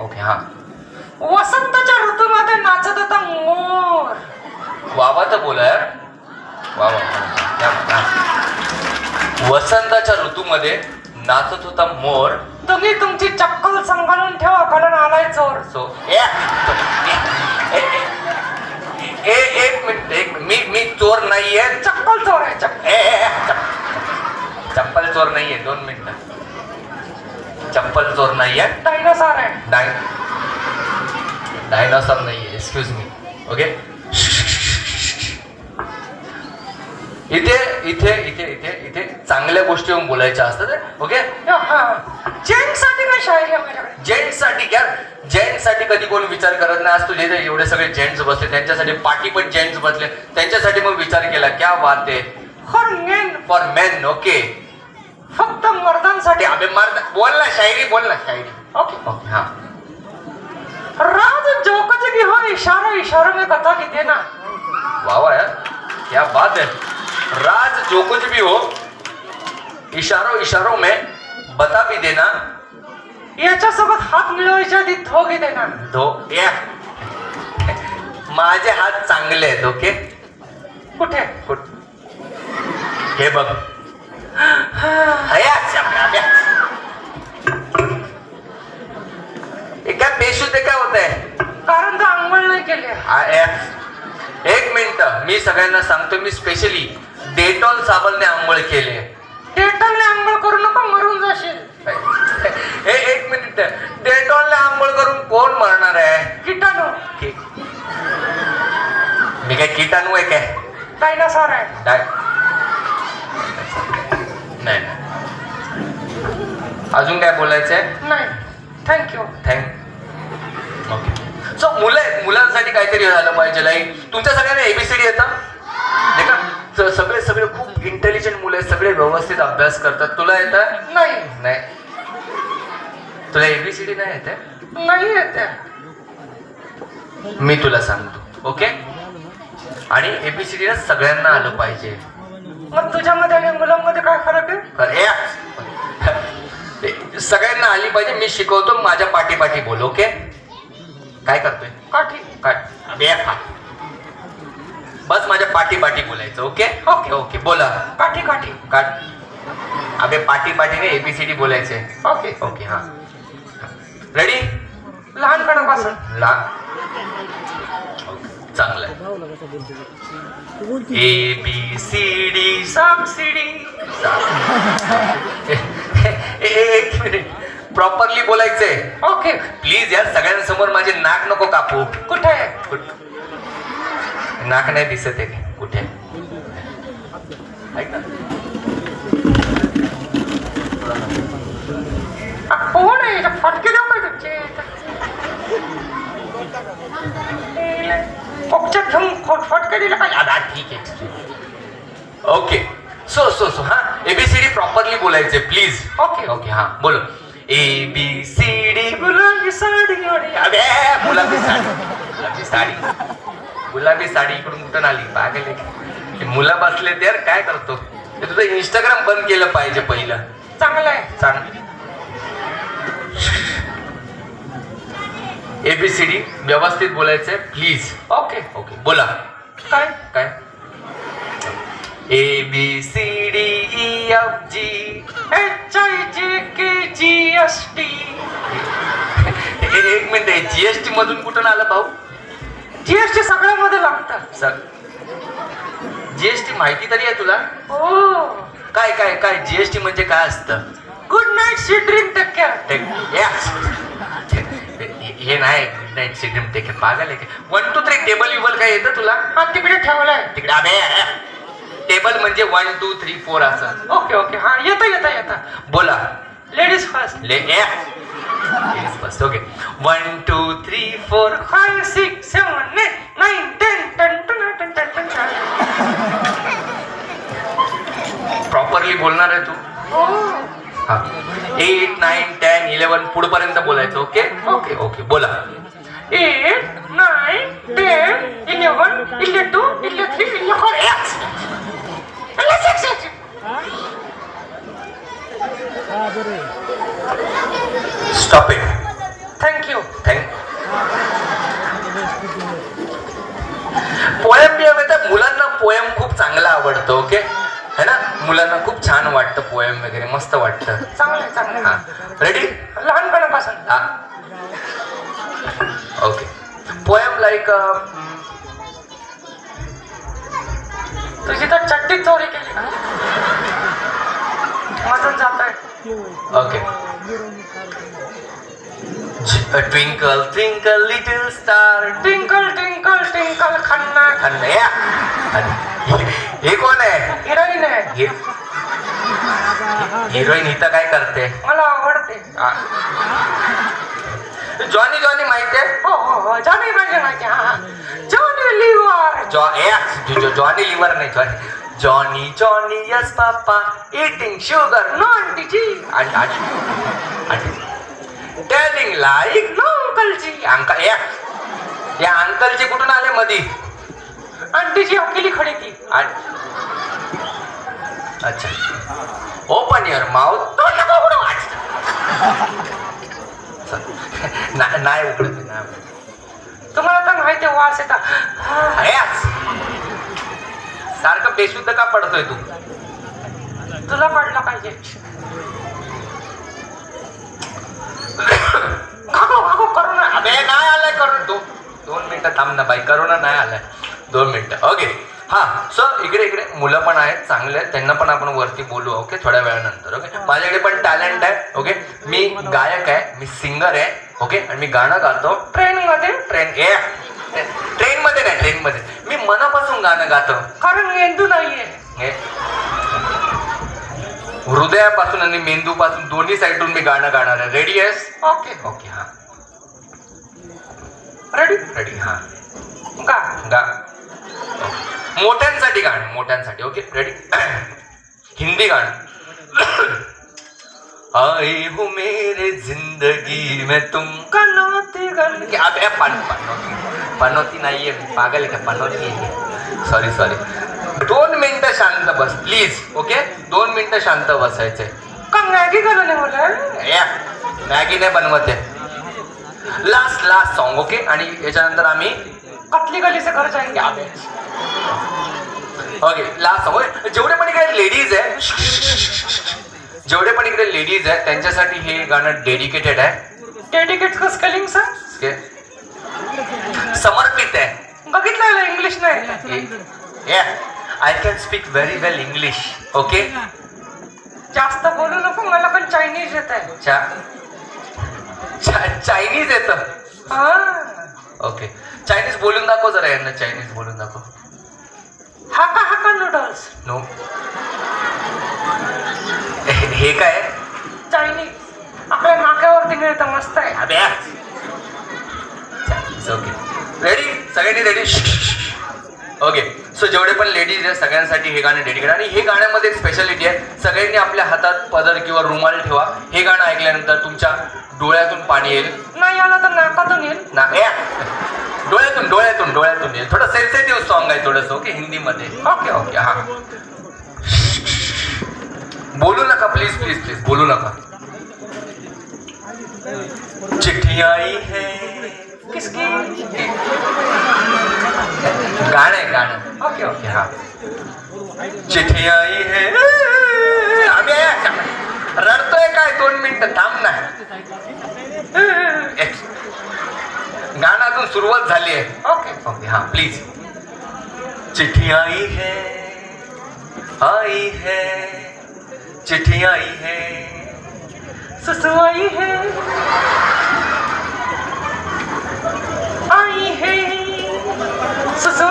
Okay हा. वसंताच्या ऋतूमध्ये नाचत होता मोर. वावा तर बोला यार. वा वा या. बघा. वसंताच्या ऋतूमध्ये नाचत होता मोर. तुम्ही तुमची चक्कल सांभाळून ठेवा कारण आलाय चोर. सो एक मिनिट एक मी मी चोर नाहीये. चक्कल चोर आहे चप्पल चोर नाहीये. दोन मिनिट. चप्पल चोर नाहीये. डायनासॉर आहे. डाय डायनासॉर नाहीये. एक्सक्यूज मी ओके इथे इथे इथे इथे इथे चांगल्या गोष्टी येऊन बोलायच्या असतात ओके जेंटसाठी नाही शायरी माझ्याकडे जेंट्ससाठी घ्या जेंट्ससाठी कधी कोण विचार करत नाही. आज तुझे एवढे सगळे जेंट्स बसले. त्यांच्यासाठी पाठी पण जेंट्स बसले. त्यांच्यासाठी मग विचार केला. क्या बात आहे. For men for men okay फक्त मर्दांसाठी अबे मर्द बोल ना शायरी बोल ना शायरी. ओके ओके हा. राज जोकच की हो इशारा इशारों में कथा की देना वाह वाह यार क्या बात है. राज जो कुछ भी हो इशारों इशारों में बता भी देना. याच्यासोबत हात मिळवायच्या आधी धोगे देणार. दो या. माझे हात चांगले आहेत ओके कुठे? कुठ हे बघ हया, शाब्या, ब्या. हे काय बेशुद्ध काय होत आहे कारण तर आंघोळ नाही केले एक मिनिट मी सगळ्यांना सांगतो मी स्पेशली डेटॉल साबणने आंघोळ केले. डेटलने आंघोळ करू नको मरून जाशील. हे एक मिनिट डेटॉलने आंघोळ करून कोण मरणार आहे? किटाणू. मी काय किटाणू आहे काय? डायनासॉर आहे. डाय नाही. अजून काय बोलायचंय? नाही. थँक्यू थँक ओके सो मुलं आहेत मुलांसाठी काहीतरी झालं पाहिजे लाईक तुमच्या सगळ्यांना एबीसीडी येतं? का? सगळे सगळे खूप इंटेलिजंट मुलं आहेत सगळे व्यवस्थित अभ्यास करतात. तुला येतं? नाही. नाही. तुला एबीसीडी नाही येते नाही येते. मी तुला सांगतो ओके? आणि एबीसीडी ना सगळ्यांना आलं पाहिजे. मग तुझ्यामध्ये आणि मुलांमध्ये काय फरक आहे? सगळ्यांना आली पाहिजे मी शिकवतो माझ्या पाठी पाठी बोल ओके? काय करतोय? काठी काय? अबे, हा. बस माझ्या पाठी पाठी बोलायचं ओके? ओके. ओके बोला. काठी काठी. काट अबे पाठी पाठीने एबीसीडी बोलायचे ओके. ओके हा. रेडी लहानपणापासून ला चांगलं. ए बी सी डी साम सिडी एक मिनिट प्रॉपरली बोलायचंय. ओके प्लीज यार सगळ्यांसमोर माझे नाक नको कापू. कुठे? आहे कुठ- नाक नाही दिसत आहे. कुठे? ऐक ना. कोण आहे याचे फटके देऊ काय तुमचे? पक्षात घेऊन फट- फटके दिले काय? दादा ठीक आहे ओके सो सो सो हा एबीसीडी प्रॉपरली बोलायचे प्लीज ओके. ओके हा बोलो. ए बी सी डी गुलाबी साडी अबे गुलाबी साडी. गुलाबी साडी. गुलाबी साडी इकडून कुठून आली? पागल मुलं बसले तर काय करतो? ते तुझं इंस्टाग्राम बंद केलं पाहिजे पहिलं. चांगलं आहे. सांग एबीसीडी व्यवस्थित बोलायचंय. प्लीज ओके ओके बोला. काय? काय? A B C D F G H I J K G S T. एक मिनिट जीएसटी मधून कुठून आलं भाऊ? जीएसटी सगळ्यामध्ये लागतं. सर जीएसटी माहिती तरी आहे तुला? ओ काय काय काय? जीएसटी म्हणजे काय असतं? Good night sweet dream take care. हे- हे नाही गुड नाईट सिडम टेक पागल आहे वन टू थ्री टेबल विबल काय येतं तुला? हा तिकडे ठेवलाय. तिकडे अबे टेबल म्हणजे वन टू थ्री फोर असं ओके ओके. हा येतं येतं येतं. बोला. लेडीज फर्स्ट ले बस okay one two three four five six seven eight nine ten ton टन टन टन टन प्रॉपरली बोलणार आहे तू. हा. एट नाईन टेन इलेवन पुढपर्यंत बोलायचं ओके ओके. ओके बोला. एट नाईन टेन इलेवन इले टू इले थ्री इले four stop it thank you thank poem बियम येतात मुलांना पोयम खूप चांगला आवडतं ओके है ना? मुलांना खूप छान वाटतं पोयम वगैरे मस्त वाटतं. चांगलं चांगलं हा. आहे. रेडी लहानपणापासून. हा. ओके पोयम लाईक तुझी तर चड्डी चोरी केली. का मजून जात okay twinkle twinkle little star twinkle twinkle Twinkle Khanna. अण्णया हे कोण आहे? हिरोईन आहे. हिरोईन इथं काय करते? मला आवडते. जॉनी जॉनी माहिती आहे हो हो हो जाणे पाहिजे माहिती हा जॉनी लिव्हर जॉ ए जॉनी लिव्हर नाही Johnny Johnny Johnny yes papa eating sugar no आंटीजी आणि आणि टेलिंग लाईक नो अंकलजी अंकल या या अंकलची कुठून आले मधी? आंटीजी अकेली खडी ती अच्छा. ओपन युअर माउथ नाही उघडत उघडत. तुम्हाला तर माहिती आहे, वास येतात. सारखं बेशुद्ध का पडतोय तू? तुला पडलं पाहिजे. भागो भागो करू ना अबे नाही आलाय करून तू. दोन मिनिटं थांब ना बाई करोना नाही आलाय. दोन मिनिटं. ओके. हा सो इकडे इकडे. मुलं पण आहेत चांगले आहेत. त्यांना पण आपण वरती बोलू ओके थोड्या वेळानंतर ओके. माझ्याकडे पण टॅलेंट आहे ओके. मी गायक आहे मी सिंगर आहे. ओके? आणि मी गाणं गातो. ट्रेन मध्ये? ट्रेन. ए. ट्रेन मध्ये नाही ट्रेन मध्ये मी मनापासून गाणं गातो. कारण मेंदू नाहीये. हे हृदयापासून आणि मेंदूपासून दोन्ही साईडून मी गाणं गाणार आहे. रेडी आहेस ओके. ओके हा. रेडी रेडी हा. गा. गा. मोठ्यांसाठी गाणं मोठ्यांसाठी ओके रेडी हिंदी गाणं. आई हो मेरे जिंदगी में तुम। कनोती गल। क्या बे पन पनोती। पनोती नाहीये मी पागल आहे का पनोती आहे सॉरी सॉरी दोन मिनिटं शांत बस प्लीज ओके दोन मिनिटं शांत बसायचंय. का मॅगी घालून या मॅगी नाही बनवते लास्ट लास्ट सॉन्ग ओके आणि याच्यानंतर आम्ही कतली गली से घर जाएंगे ओके लास्ट सॉन्ग जेवढे पण इकडे लेडीज आहे जेवढे पण इकडे लेडीज आहे त्यांच्यासाठी हे गाणं डेडिकेटेड आहे. डेडिकेट का स्पेलिंग सर समर्पित आहे. बघितलं इंग्लिश नाही. I can speak very well English okay जास्त बोलू नको मला पण चायनीज येत आहे चायनीज येतं. हा. ओके चायनीज बोलून दाखव जरा यांना चायनीज बोलून दाखव. हाका हाका नूडल्स नो हे काय? चायनीज आपल्या नाक्यावरती मिळतं मस्त आहे. अबे ओके रेडी सगळ्यांनी रेडी ओके सो जेवढे पण लेडीज आहे सगळ्यांसाठी हे गाणं डेडिकेट आणि हे गाण्यामध्ये एक स्पेशालिटी आहे. सगळ्यांनी आपल्या हातात पदर किंवा रुमाल ठेवा. हे गाणं ऐकल्यानंतर तुमच्या डोळ्यातून पाणी येईल. नाही आलं तर नाकातून येईल. ना ए डोळ्यातून डोळ्यातून डोळ्यातून येईल. थोडं सेन्सिटिव्ह सॉन्ग आहे थोडंसं ओके हिंदीमध्ये. ओके ओके हा. बोलू नका प्लीज प्लीज प्लीज बोलू नका. चिट्ठी आई है। किसकी? गाणं आहे गाणं. Okay okay. हा. चिट्ठी आई है अबे रडतोय काय? दोन मिनिटं थांब ना. गाणं अजून सुरुवात झाली आहे. ओके. ओके हाँ प्लीज चिट्ठी आई है आई है। चिट्ठी आई है ससु आई है आई है ससु